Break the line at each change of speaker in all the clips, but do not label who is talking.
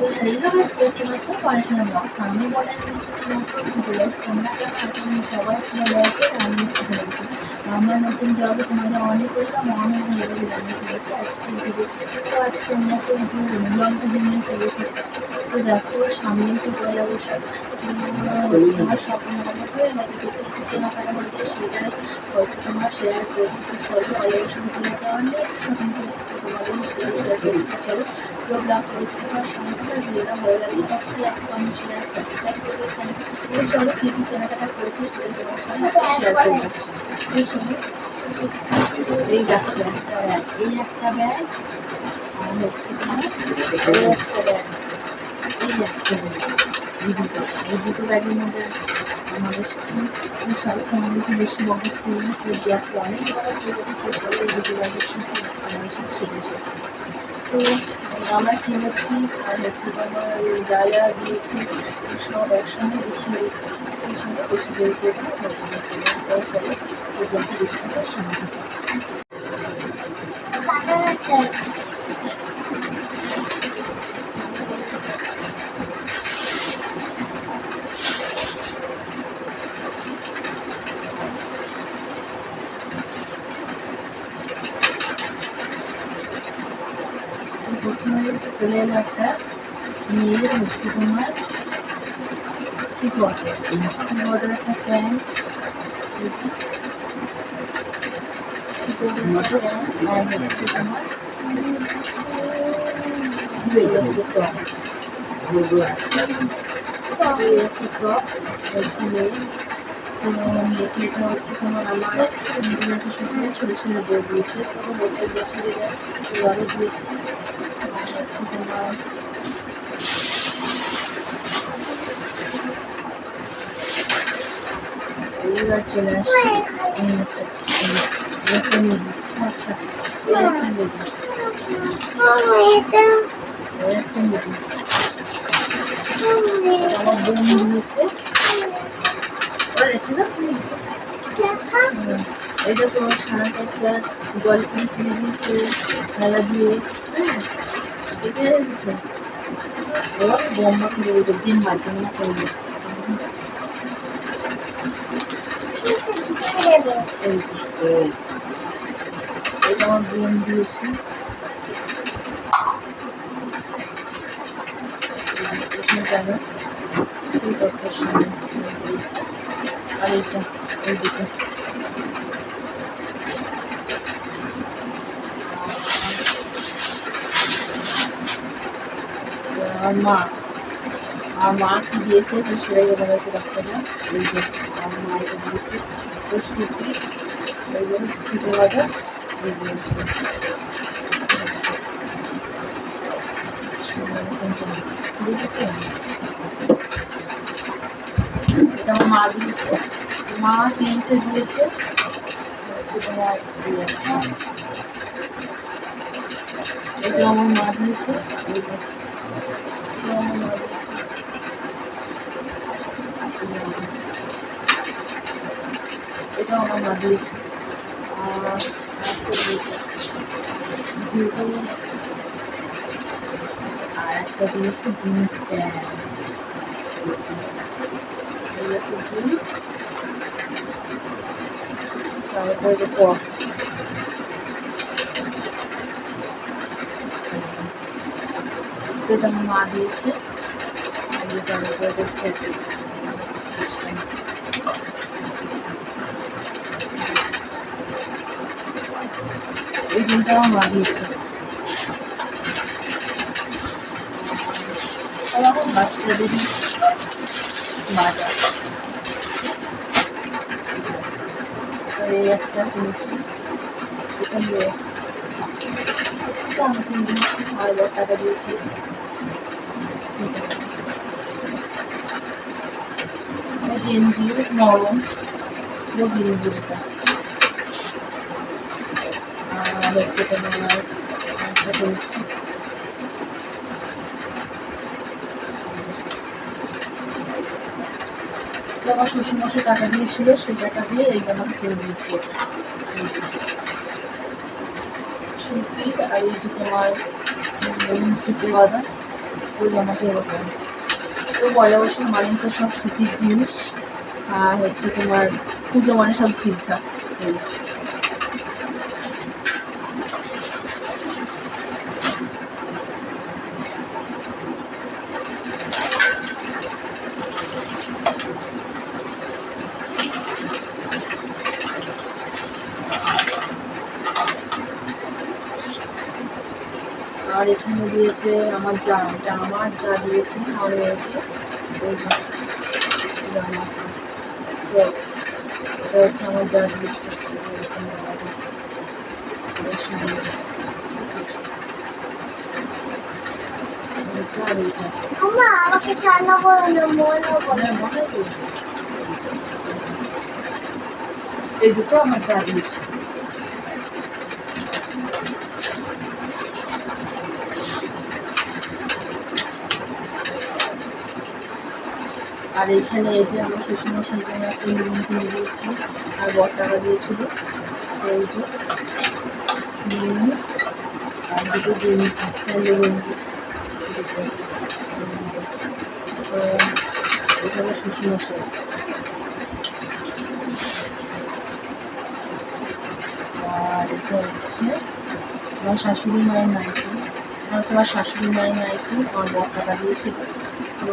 তো আমি বলেন তোমরা কেমন সবাই ভালো আছে আমি ভালো আমার নতুন জবে তোমাদের অনেক ওয়েলকাম অনেক ভালো জানিয়ে ফেলেছি আজকে তো আজকে আমরা ভিডিও নিয়ে চলে এসেছি তো দেখো সামনে তো পয়লা বৈশাখ তোমার শপিং হয়ে গেছে তো কি কেনাকাটা হয়েছে সেটাই হচ্ছে তোমার শেয়ার করতে ভিডিওতে অনেক শপিং করেছি তোমাদের চলো পুরো ব্লগ ভালো লাগলে তাহলে একটা কমেন্ট শেয়ার সাবস্ক্রাইব করে দিয়েছেন তো চলো কী কী কেনাকাটা করেছি সেটা তোমার সামনে শেয়ার করে এই শোনো এই দেখো একটা এই একটা ব্যাগ আর হচ্ছে তোমার এই একটা ব্যাগ এই একটা ব্যাগ এই এই দুটো ব্যাগের মধ্যে আছে আমাদের সামনে এই সব তোমাদেরকে বেশি বড় ফুল অনেক বড় দুটো ব্যাগের সাথে আমাদের সাথে ফিরে তো আমরা কিনেছি আর হচ্ছে যা যা দিয়েছি সব একসঙ্গে দেখিয়ে এই সঙ্গে বেশি দেরি করব না তো চলো এই ব্লগটা দেখতে পাওয়ার সামনে প্রথমে চলে এলো একটা মেয়ের হচ্ছে তোমার থ্রি কোয়ার্টার থ্রি কোয়ার্টার একটা প্যান্ট থ্রি কোয়ার্টার প্যান্ট আর হচ্ছে তোমার টপ একটা টপ হচ্ছে মেয়ে মেয়েকে এটা হচ্ছে তোমার আমার একটা শ্বশুরের ছোটো ছেলে বই দিয়েছে তো বলতে বছরে দেয় এবারও দিয়েছে আর হচ্ছে তোমার এইবার চলে আসছি এই একটা এই একটা মুরগি আচ্ছা এই একটা মুরগি এই একটা মুরগি এটা আমার বোন দিয়েছে এটা তোমার ছানাটা একটা জল পিয়ে কিনে দিয়েছে খেলা দিয়ে হ্যাঁ এটা দিয়েছে এবার বোম্বা কিনে দিয়েছে জিম্মা করে দিয়েছে এটা আমার বোন দিয়েছে এখানে এই সামনে আর এইটা এই দুটো আর মা আর মা কি দিয়েছে তো সেটাই রাখতে হবে এই যে আমার মা এটা দিয়েছে ও সুতি যে ফিতে বাজা এই দিয়েছে এটা মা দিয়েছে মা তিনটে দিয়েছে হচ্ছে ইয়ে, এটা আমার মা দিয়েছে এটা আমার মা দিয়েছে। এটা আমার মা দিয়েছে। আর একটা দিয়েছে জিন্স প্যান্ট। একটা জিন্স তারপরে টপ এটা আমার মা দিয়েছে আর এটার উপরে জ্যাকেট সিস্টেম এই দিনটা আমার মা দিয়েছে এরকম বাচ্চাদেরই বাজার তো এই একটা কিনেছি হাজার টাকা দিয়েছি গেঞ্জি নরম পুরো গেঞ্জি আর হচ্ছে তোমার কিনেছি আমার শ্বশুরমশাই টাকা দিয়েছিল, সেই টাকা দিয়ে এই জামাটা কিনে দিয়েছি সুতির আর এই যে তোমার সুতি বাঁধা, ওই জামাটা এরকম তো পয়লা বছর মানেই তো সব সুতির জিনিস, আর হচ্ছে তোমার পুজো মানে সব ঝিকঝাক আর এখানে দিয়েছে আমার যা এটা আমার যা দিয়েছে আমার মেয়েকে। এটা হচ্ছে আমার যা দিয়েছে।
আমাকে সান্না করো না মনে করো।
হ্যাঁ। এই দুটো আমার যা দিয়েছে। আর এখানে এই যে আমার শ্বশুরমশাইয়ের জন্য একটা লুন কিনে দিয়েছি আর বর টাকা দিয়েছিল, এই যে লুন আর দুটো গেঞ্জি স্যান্ডো গেঞ্জি। তো এখানে শ্বশুরমশাই। আর এটা হচ্ছে আমার শাশুড়ি মায়ের নাইটি। এটা হচ্ছে আমার শাশুড়ি মায়ের নাইটি, আমার বর টাকা দিয়েছিল। তো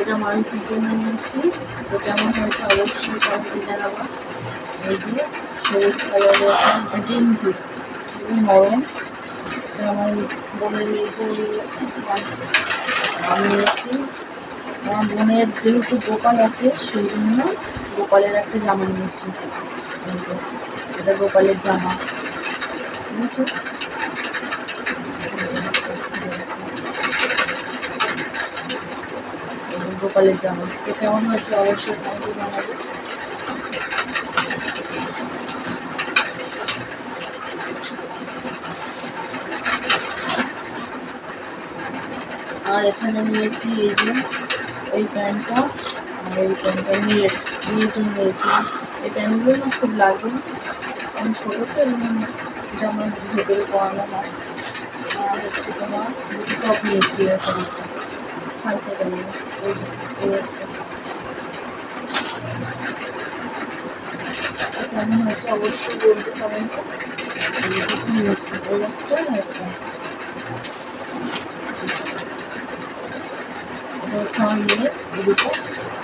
এটা মানুষের জন্য নিয়েছি। তো কেমন হয়েছে অবশ্যই কমেন্টে জানাব। এই যে, সবুজ কালারের গেঞ্জি, খুবই নরম। আমার বোনের মেয়ের নিয়েছি আমি নিয়েছি। আমার বোনের যেহেতু গোপাল আছে, সেই জন্য গোপালের একটা জামা নিয়েছি। এটা গোপালের জামা। ঠিক আছে গোপালের জামা তো কেমন হয়েছে? অবশ্যই কমেন্টে জানাবে। আর এখানে নিয়েছি এই যে, এই প্যান্টটা, আর এই প্যান্টটা নিয়ে নিয়ে জন্য নিয়েছি এই প্যান্টগুলো না খুব লাগে। আমি ছোটো তো এমনি জামার ভেতরে পরানো হয়। আর হচ্ছে তোমার টপ নিয়েছি এরকম একটা হাই কেমন হয়েছে অবশ্যই বলতে এই নিয়েছি একটা হচ্ছে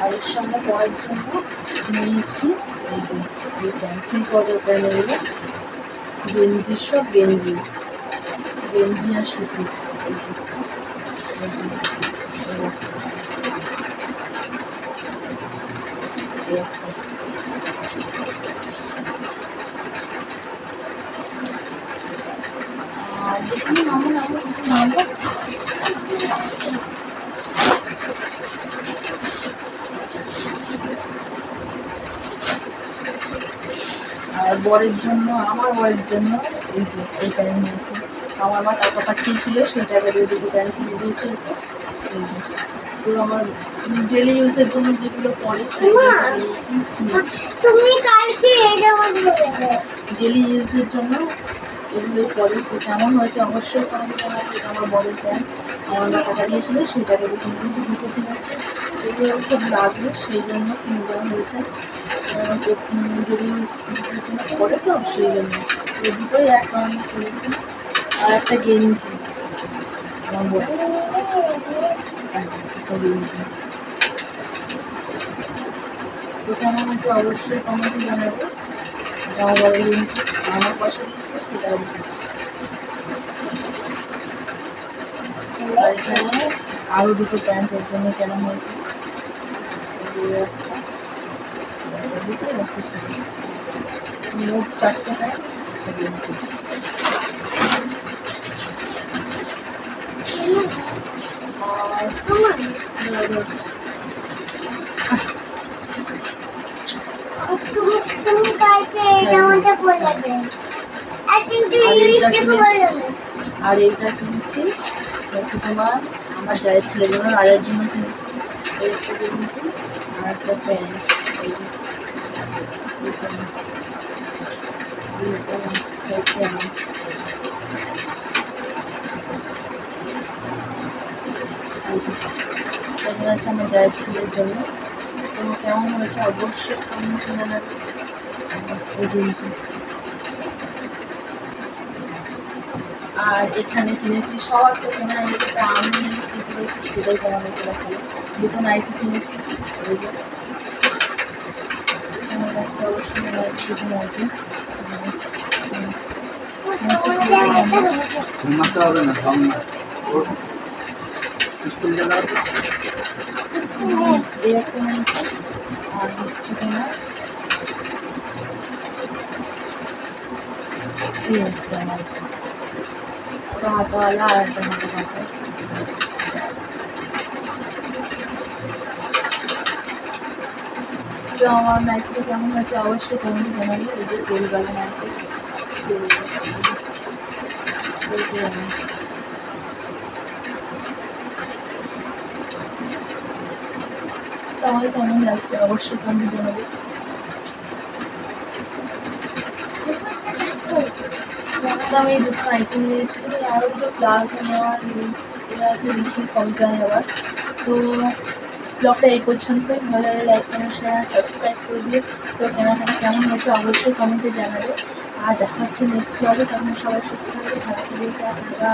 আর এর সঙ্গে পরার জন্য নিয়েছি এই যে এই প্যান্ট গেঞ্জি সব গেঞ্জি গেঞ্জি আর সুতি এই যে, এই যে, এই একটা। এই একটা। আর বরের জন্য, আমার বরের জন্য, এই যে, এই প্যান্ট আমার মা টাকা পাঠিয়েছিল সেই টাকা দিয়ে দুটো প্যান্ট কিনে দিয়েছে। এই তো আমার ডেলি ইউজের জন্য যেগুলো পরে
তুমি কালকে
ডেলি ইউজের জন্য এগুলোই পরে। তো কেমন হয়েছে? অবশ্যই এটা আমার প্যান্ট আমার টাকা দিয়েছিল সেই কিনে দিয়েছি দুটো কিনেছি এগুলো খুব লাগে সেই জন্য কিনে দেওয়া হয়েছে। ডেলি ইউজ জন্য পরে তো সেই জন্য। দুটোই এক করেছি আর একটা গেঞ্জি। আমার বরের একটা গেঞ্জি তো কেমন হয়েছে অবশ্যই কমেন্টে জানাবে আমার আমার পয়সা দিয়েছিল সেটা দিয়েছি আরও দুটো প্যান্ট ওর জন্য কেনা হয়েছে মোট চারটে প্যান্ট আর
কিন্তু
ইংলিশটা
আর
এটা কিনছি তোমার, আমার যাই ছেলের রাজার জন্য কিনেছি। এইটা কিনেছি, আর একটা প্যান্ট। এগুলো হচ্ছে আমার জায়ের ছেলের জন্য। তো কেমন হয়েছে? অবশ্যই আমি নেব আর এখানে কিনেছি সবার হয়ে গেছে আমি কী কিনেছি সেটাই তোমাদেরকে দেখাল দুটো নাইটি কিনেছি, এই যে। আমার অবশ্যই দুটো নাইটি
তোমার
হবে না ঢং না ওর স্কুল যাওয়া হবে
স্কুলে।
এই একটা নাইটি আর হচ্ছে তোমার এই একটা নাইটি ওটা হাতাওয়ালা আর একটা হাতে হাতে তো আমার নাইটটা কেমন হয়েছে অবশ্যই কমেন্ট জানাবে এই যে গোল গেল নাইটি তো আমার কেমন লাগছে? অবশ্যই কমেন্ট জানাবে। আমি দুটো নাইটি নিয়েছি। আরও দুটো প্লাজো নেওয়ার এরা আছে ঋষি কম যায় আবার। তো ব্লগটা এই পর্যন্তই ভালো লাগে লাইক কমেন্ট শেয়ার সাবস্ক্রাইব করে দিও। তো কেনাকাটা কেমন হয়েছে অবশ্যই কমেন্টে জানাবে। আর দেখা হচ্ছে নেক্সট ব্লগে তখন সবাই সুস্থ থাকবে, ভালো থাকবে